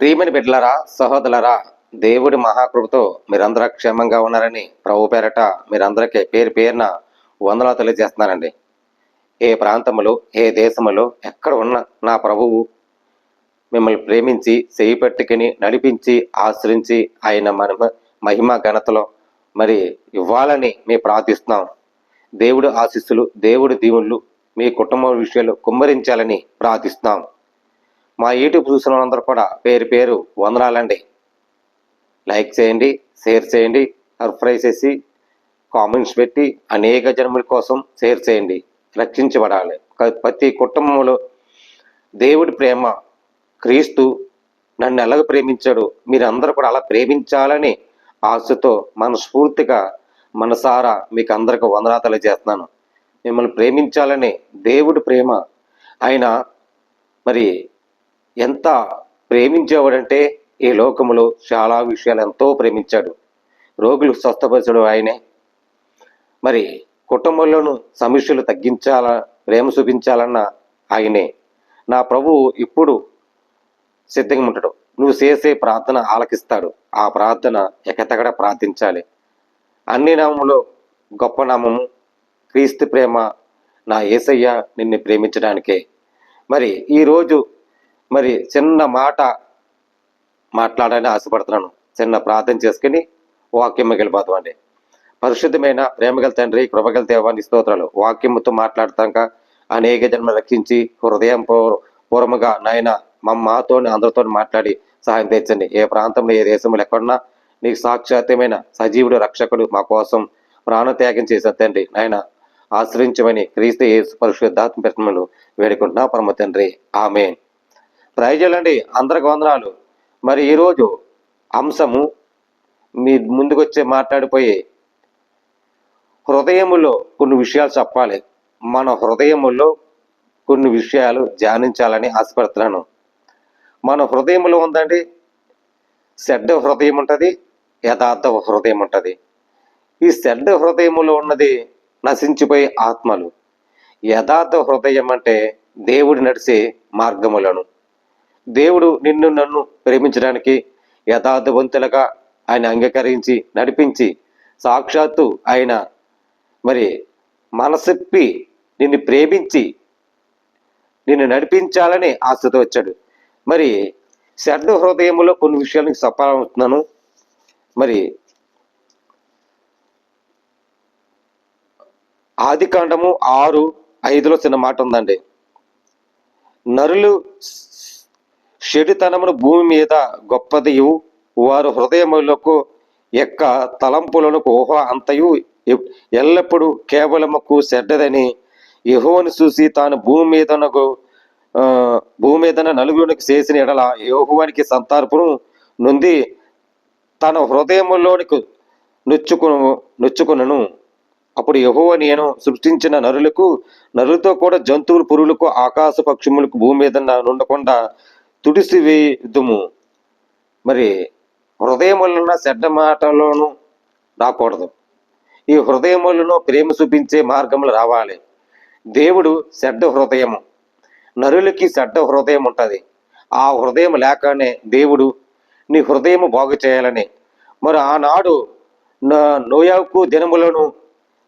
ప్రియమని బిడ్డలరా సహోదరులరా దేవుడి మహాకృపతో మీరందరూ క్షేమంగా ఉన్నారని ప్రభు పేరట మీరందరికీ పేరు పేరున వందనాలు తెలియజేస్తున్నానండి. ఏ ప్రాంతములో ఏ దేశములో ఎక్కడ ఉన్న నా ప్రభువు మిమ్మల్ని ప్రేమించి చేయి పెట్టుకుని నడిపించి ఆశ్రయించి ఆయన మన మహిమ ఘనతలో మరి ఇవ్వాలని మేము ప్రార్థిస్తున్నాం. దేవుడు ఆశీస్సులు దేవుడి దీవుళ్ళు మీ కుటుంబ విషయాలు కుమ్మరించాలని ప్రార్థిస్తున్నాం. మా యూట్యూబ్ చూసిన వాళ్ళందరూ కూడా పేరు పేరు వందనాలండి. లైక్ చేయండి షేర్ చేయండి సర్ప్రైజ్ చేసి కామెంట్స్ పెట్టి అనేక జన్మల కోసం షేర్ చేయండి. రక్షించబడాలి. ప్రతి కుటుంబంలో దేవుడి ప్రేమ క్రీస్తు నన్ను ఎలాగ ప్రేమించాడు మీరందరూ కూడా అలా ప్రేమించాలని ఆశతో మనస్ఫూర్తిగా మనసారా మీకు అందరికి వందనాతలు చేస్తున్నాను మిమ్మల్ని ప్రేమించాలని దేవుడి ప్రేమ. ఆయన మరి ఎంత ప్రేమించేవాడంటే ఈ లోకములో చాలా విషయాలు ఎంతో ప్రేమించాడు. రోగులు స్వస్థపరచడం ఆయనే. మరి కుటుంబంలోనూ సమస్యలు తగ్గించాల ప్రేమ చూపించాలన్న ఆయనే. నా ప్రభువు ఇప్పుడు సిద్ధంగా ఉంటాడు. నువ్వు చేసే ప్రార్థన ఆలకిస్తాడు. ఆ ప్రార్థన ఎకతగడ ప్రార్థించాలి? అన్ని నామములో గొప్ప నామము క్రీస్తు ప్రేమ నా ఏసయ్య నిన్ను ప్రేమించడానికే. మరి ఈరోజు మరి చిన్న మాట మాట్లాడాలని ఆశపడుతున్నాను. చిన్న ప్రార్థన చేసుకుని వాక్యం వెళ్ళిపోతామండి పరిశుద్ధమైన ప్రేమగల తండ్రి కృపగల దేవాన్ని స్తోత్రాలు. వాక్యంతో మాట్లాడతాక అనేక జన్మ రక్షించి హృదయం పూర్వముగా నాయన మా మాతో అందరితో మాట్లాడి సహాయం తెచ్చండి. ఏ ప్రాంతంలో ఏ దేశంలో ఎక్కడున్నా నీకు సాక్షాత్యమైన సజీవుడు రక్షకుడు మా కోసం ప్రాణత్యాగం చేసే తండ్రి. నాయన ఆశ్రయించమని క్రీస్తు యేసు పరిశుద్ధాత్మ పెట్టమని వేడుకుంటున్నా. పరమ తండ్రి. ఆమె ప్రయోజనండి అందరికి వందనాలు. మరి ఈరోజు అంశము మీ ముందుకొచ్చే మాట్లాడిపోయి హృదయములో కొన్ని విషయాలు చెప్పాలి. మన హృదయములో కొన్ని విషయాలు ధ్యానించాలని ఆశపడుతున్నాను. మన హృదయంలో ఉందండి చెడ్డ హృదయం ఉంటుంది యథార్థ హృదయం ఉంటుంది. ఈ చెడ్డ హృదయములో ఉన్నది నశించిపోయే ఆత్మలు. యథార్థ హృదయం అంటే దేవుడు నడిచే మార్గములను. దేవుడు నిన్ను నన్ను ప్రేమించడానికి యథార్థవంతులుగా ఆయన అంగీకరించి నడిపించి సాక్షాత్తు ఆయన మరి మనసెప్పి నిన్ను ప్రేమించి నిన్ను నడిపించాలని ఆశతో వచ్చాడు. మరి చెడ్డ హృదయంలో కొన్ని విషయాలు చెప్పాలనుకుంటున్నాను. మరి ఆది కాండము ఆరు ఐదులో చిన్న మాట ఉందండి. నరులు చెడుతనమును భూమి మీద గొప్పదియు. వారు హృదయములకు యొక్క తలంపులను ఊహ అంతయు ఎల్లప్పుడూ కేవలముకు చెడ్డదని యహోను చూసి తాను భూమి మీదనకు భూమి మీదన నలుగురికి చేసిన ఎడల యెహోవానికి సంతార్పును నుండి తన హృదయములోనికి నొచ్చుకును నొచ్చుకునను. అప్పుడు యహోవ నేను సృష్టించిన నరులకు నరులతో కూడా జంతువులు పురుగులకు ఆకాశ పక్షములకు భూమి మీద నుండకుండా తుడిసివేయుదుము మరి హృదయములున్న చెడ్డ మాటలోను రాకూడదు. ఈ హృదయములను ప్రేమ చూపించే మార్గములు రావాలి. దేవుడు చెడ్డ హృదయము. నరులకి చెడ్డ హృదయం ఉంటుంది. ఆ హృదయం లేకనే దేవుడు నీ హృదయం బాగు చేయాలని. మరి ఆనాడు నోయాకు దినములను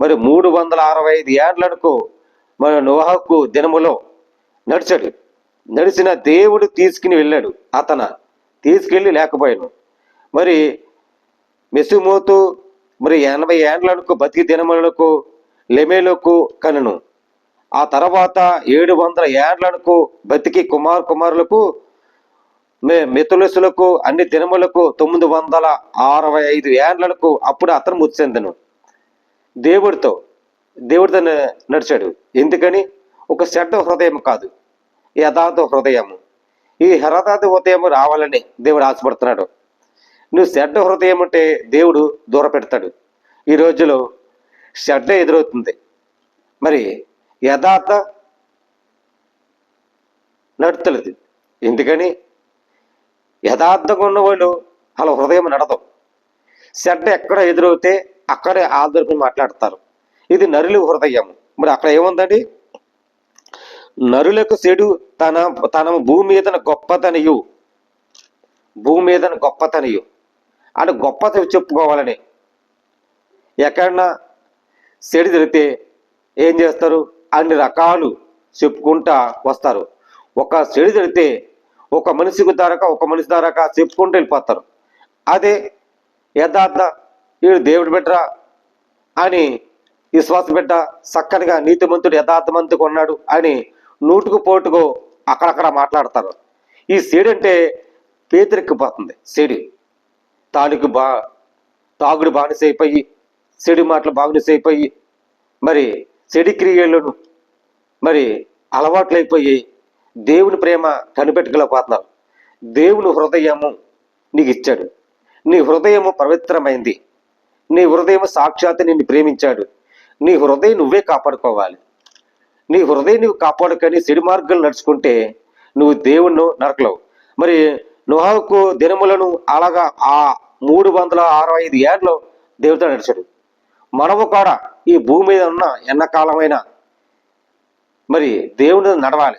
మరి మూడు వందల అరవై ఐదు ఏండ్లకు మరి నోహాకు దినములో నడిచాడు. నడిచిన దేవుడు తీసుకుని వెళ్ళాడు. అతన తీసుకెళ్ళి లేకపోయాను మరి మెసుమోతు మరి ఎనభై ఏండ్లకు బతికి దినములకు లెమేలకు కనును. ఆ తర్వాత ఏడు వందల ఏండ్లకు బతికి కుమార్ కుమారులకు మె మెతులసులకు అన్ని దినములకు తొమ్మిది వందల అరవై ఐదు ఏండ్లకు అప్పుడు అతను మృతి చెందను. దేవుడితో దేవుడితో నడిచాడు. ఎందుకని? ఒక చెడ్డ హృదయం కాదు. యథార్థ హృదయము. ఈ యథార్థ హృదయం రావాలని దేవుడు ఆశపడుతున్నాడు. నువ్వు చెడ్డ హృదయం అంటే దేవుడు దూర పెడతాడు ఈ రోజులో చెడ్డ ఎదురవుతుంది. మరి యథార్థ నడుతలేదు. ఎందుకని? యథార్థంగా ఉన్నవాళ్ళు అలా హృదయం నడదు. చెడ్డ ఎక్కడ ఎదురవుతే అక్కడే ఆదరుకుని మాట్లాడతారు. ఇది నరులు హృదయం మరి అక్కడ ఏముందండి? నరులకు చెడు తన తన భూమి మీద గొప్పతనియు. భూమి మీద గొప్పతనియు. అని గొప్పత చెప్పుకోవాలని. ఎక్కడన్నా సెడి తిరిగితే ఏం చేస్తారు? అన్ని రకాలు చెప్పుకుంటా వస్తారు. ఒక చెడు జరిగితే ఒక మనిషికి దారక ఒక మనిషి దారక చెప్పుకుంటూ వెళ్ళిపోతారు. అదే యథార్థ వీడు దేవుడు బిడ్డరా అని విశ్వాస బిడ్డ చక్కనిగా నీతిమంతుడు యథార్థమంతుడు ఉన్నాడు అని నూటుకు పోటుకు అక్కడక్కడ మాట్లాడతారు. ఈ సెడి అంటే పేదరిక్కిపోతుంది సెడి. తాలికి బా తాగుడు బానిసైపోయి సిడి మాటలు బానిసైపోయి మరి చెడి క్రియలను మరి అలవాట్లయిపోయి దేవుని ప్రేమ కనిపెట్టుకోలేకపోతున్నారు. దేవుని హృదయము నీకు ఇచ్చాడు. నీ హృదయము పవిత్రమైంది. నీ హృదయం సాక్షాత్ నిన్ను ప్రేమించాడు. నీ హృదయం నువ్వే కాపాడుకోవాలి. నీ హృదయం నువ్వు కాపాడుకొని చెడు మార్గాలు నడుచుకుంటే నువ్వు దేవుణ్ణి నరకలేవు. మరి నుహాకు దినములను అలాగా ఆ మూడు వందల అరవై ఐదు ఏళ్ళు దేవుడితో నడిచాడు. మనము కూడా ఈ భూమి మీద ఉన్న ఎన్నకాలమైన మరి దేవుని నడవాలి.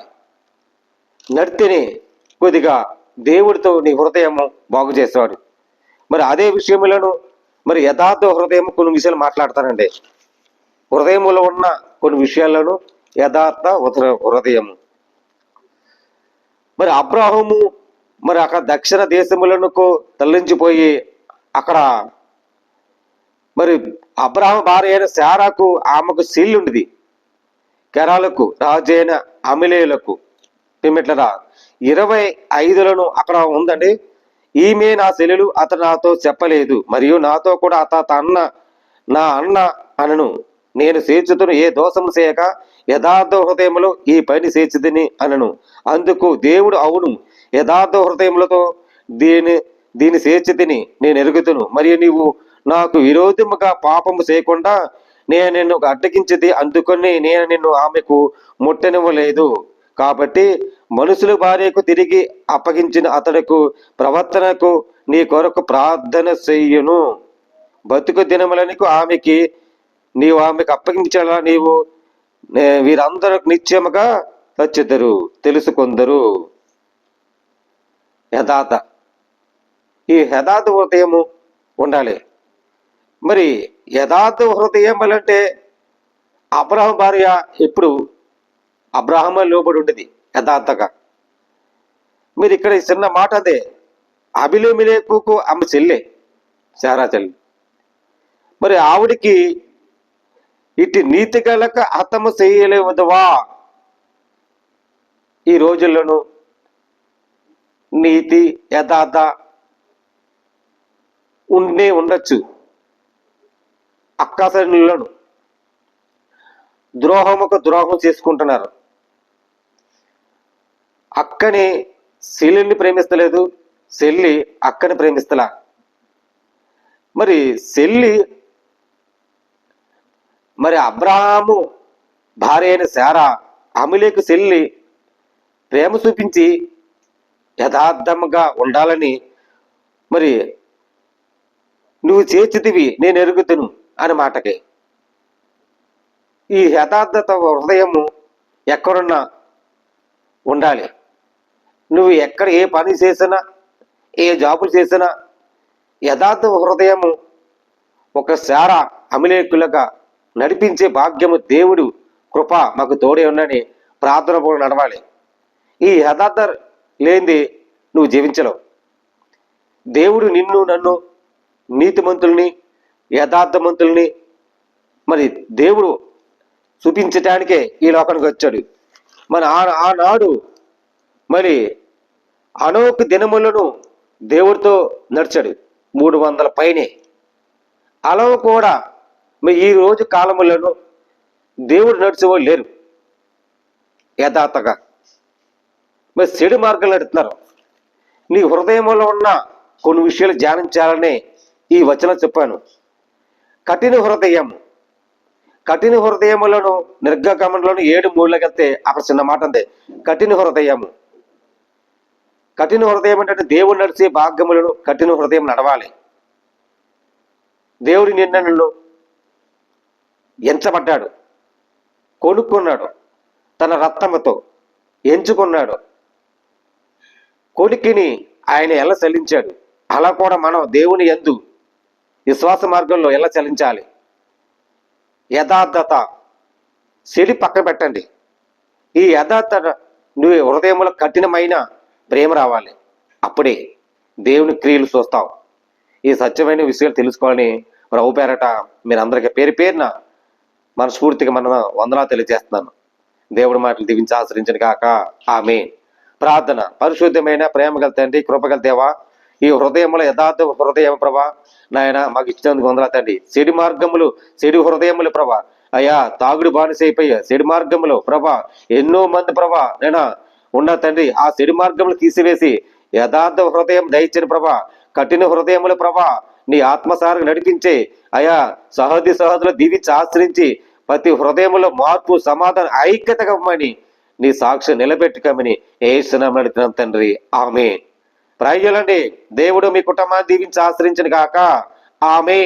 నడితేనే కొద్దిగా దేవుడితో నీ హృదయము బాగు చేసేవాడు. మరి అదే విషయములను మరి యథార్థ హృదయం కొన్ని విషయాలు మాట్లాడతానండి. హృదయములో ఉన్న కొన్ని విషయాలను యథార్థ హృదయము. మరి అబ్రాహము మరి అక్కడ దక్షిణ దేశములకు తరలించిపోయి అక్కడ మరి అబ్రాహం భార్య అయిన శారాకు ఆమెకు సీల్లుండిది కెరాలకు రాజైన అమిలేయులకు. పిమ్మెట్లరా ఇరవై ఐదులను అక్కడ ఉందండి. ఈమె నా శల్యులు అతను నాతో చెప్పలేదు. మరియు నాతో కూడా అత అన్న నా అన్న అనను. నేను చేర్చుతున్న ఏ దోషము చేయక యథార్థ హృదయములో ఈ పని చేర్చిదని అనను. అందుకు దేవుడు అవును. యథార్థ హృదయములతో దీని దీని చేర్చితిని నేను ఎరుగుతును మరియు నీవు నాకు విరోధముగా పాపము చేయకుండా నేను నిన్ను అడ్డగించితే అందుకొని నేను నిన్ను ఆమెకు ముట్టనివ్వలేదు. కాబట్టి మనుషుల భార్యకు తిరిగి అప్పగించిన అతడుకు ప్రవర్తనకు నీ కొరకు ప్రార్థన చెయ్యును బతుకు దినములకు ఆమెకి నీవు ఆమెకు అప్పగించాలా నీవు? వీరందరూ నిత్యముగా చచ్చెదరు తెలుసుకొందరు. యథార్థ ఈ యథార్థ హృదయము ఉండాలి. మరి యథార్థ హృదయం అంటే అబ్రహం భార్య ఇప్పుడు అబ్రహమ లోబడి ఉండేది యథార్థగా. మీరు ఇక్కడ ఈ చిన్న మాట అదే అభిలేమిలేకు ఆమె చెల్లె శారా చెల్లి. మరి ఆవిడికి ఇటు నీతి గలక హతము చేయలేవదువా? ఈ రోజుల్లోనూ నీతి యథార్థ ఉండే ఉండొచ్చు. ద్రోహం ద్రోహముకు ద్రోహం చేసుకుంటున్నారు. అక్కని శిల్లిని ప్రేమిస్తలేదు శల్లి అక్కని ప్రేమిస్తలా. మరి శల్లి మరి అబ్రహాము భార్య అయిన శారా అమిలేకు చెల్లి ప్రేమ చూపించి యథార్థముగా ఉండాలని మరి నువ్వు చేర్చితివి నేను ఎరుగుతును అని మాటకి. ఈ యథార్థత హృదయము ఎక్కడున్నా ఉండాలి. నువ్వు ఎక్కడ ఏ పని చేసినా ఏ జాబులు చేసినా యథార్థ హృదయము ఒక శార అమిలేకులుగా నడిపించే భాగ్యము దేవుడు కృప మాకు తోడే ఉందని ప్రార్థన కూడా నడవాలి. ఈ యథార్థ లేనిది నువ్వు జీవించలేవు. దేవుడు నిన్ను నన్ను నీతిమంతుల్ని యథార్థమంతుల్ని మరి దేవుడు చూపించటానికే ఈ లోకానికి వచ్చాడు. మన ఆ ఆనాడు మరి అనోక దినములను దేవుడితో నడిచాడు. మూడు వందల పైనే. అలవ కూడా మరి ఈ రోజు కాలములను దేవుడు నడిచేవాళ్ళు లేరు. యథార్థగా. మరి చెడు మార్గాలు నడుతున్నారు నీ హృదయంలో ఉన్న కొన్ని విషయాలు ధ్యానించాలని ఈ వచనం చెప్పాను. కఠిన హృదయం. కఠిన హృదయములను నిర్గమనంలోని ఏడు మూడులకు వెళ్తే అక్కడ చిన్న మాట అంతే కఠిన హృదయము కఠిన హృదయం అంటే దేవుడు నడిచే భాగ్యములను కఠిన హృదయం నడవాలి. దేవుడి నిన్న నన్ను ఎంచబడ్డాడు. కొనుక్కున్నాడు తన రక్తముతో ఎంచుకున్నాడు. కొలికిని ఆయన ఎలా చెల్లించాడు అలా కూడా మనం దేవుని ఎందు విశ్వాస మార్గంలో ఎలా చెల్లించాలి యథార్థత చెడి పక్కన పెట్టండి. ఈ యథార్థత నువ్వు హృదయంలో కఠినమైన ప్రేమ రావాలి. అప్పుడే దేవుని క్రియలు చూస్తావు. ఈ సత్యమైన విషయాలు తెలుసుకోవాలని ప్రభు పేరట మీరందరికీ పేరు పేరున మనస్ఫూర్తిగా మన వందలా తెలియజేస్తున్నాను. దేవుడి మాటలు దీవించి ఆశ్రయించను కాక ఆమె ప్రార్థన. పరిశుద్ధమైన ప్రేమ గల తండ్రి కృపగల దేవా ఈ హృదయముల యథార్థ హృదయం ప్రభా నాయన మాకు ఇచ్చినందుకు వందలా తండ్రి. చెడు మార్గములు చెడు హృదయములు ప్రభా. అయ్యా తాగుడు బానిసైపోయా చెడు మార్గములు ప్రభా ఎన్నో మంది ప్రభా నేనా ఉన్న తండ్రి ఆ చెడు మార్గములు తీసివేసి యథార్థ హృదయం దయచిన ప్రభా. కఠిన హృదయములు ప్రభా నీ ఆత్మసారం నడిపించే అయా సహోదరి సహోదరులు దీవించి ఆశ్రయించి ప్రతి హృదయంలో మార్పు సమాధానం ఐక్యత కమ్మని నీ సాక్షి నిలబెట్టుకోమని ఏసునాం తండ్రి. ఆమె ప్రయోజనండి దేవుడు మీ కుటుంబాన్ని దీవించి ఆశ్రయించను కాక ఆమె